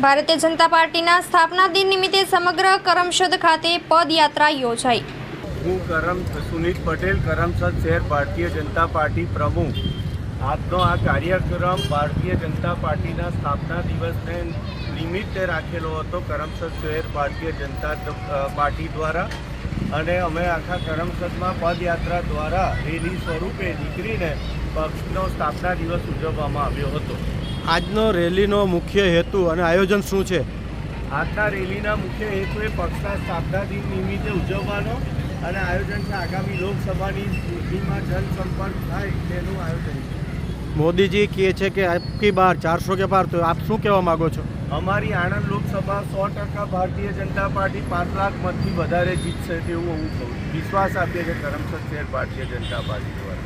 ભારતીય જનતા પાર્ટીના સ્થાપના દિન નિમિત્તે સમગ્ર કરમસદ ખાતે પદયાત્રા યોજાઈ. હું કરમ સુનિલ પટેલ, કરમસદ શહેર ભારતીય જનતા પાર્ટી પ્રમુખ. આજનો આ કાર્યક્રમ ભારતીય જનતા પાર્ટીના સ્થાપના દિવસને નિમિત્તે રાખેલો હતો કરમસદ શહેર ભારતીય જનતા પાર્ટી દ્વારા. અને અમે આખા કરમસદમાં પદયાત્રા દ્વારા રેલી સ્વરૂપે નીકળીને પક્ષનો સ્થાપના દિવસ ઉજવવામાં આવ્યો હતો. આજનો રેલીનો મુખ્ય હેતુ અને આયોજન શું છે? આજના રેલીના મુખ્ય હેતુ એ પક્ષના સ્થાપના દિન નિમિત્તે ઉજવવાનો અને આયોજન છે આગામી લોકસભાની ચૂંટણીમાં જનસંપર્ક થાય તેનું આયોજન છે. મોદીજી કહે છે કે આપકી બાર ચારસો કે પાર તો આપ શું કહેવા માગો છો? અમારી આણંદ લોકસભા સો ટકા ભારતીય જનતા પાર્ટી પાંચ લાખ મતથી વધારે જીતશે તેવું હું કહું વિશ્વાસ આપીએ છીએ કરમસદ શેર ભારતીય જનતા પાર્ટી દ્વારા.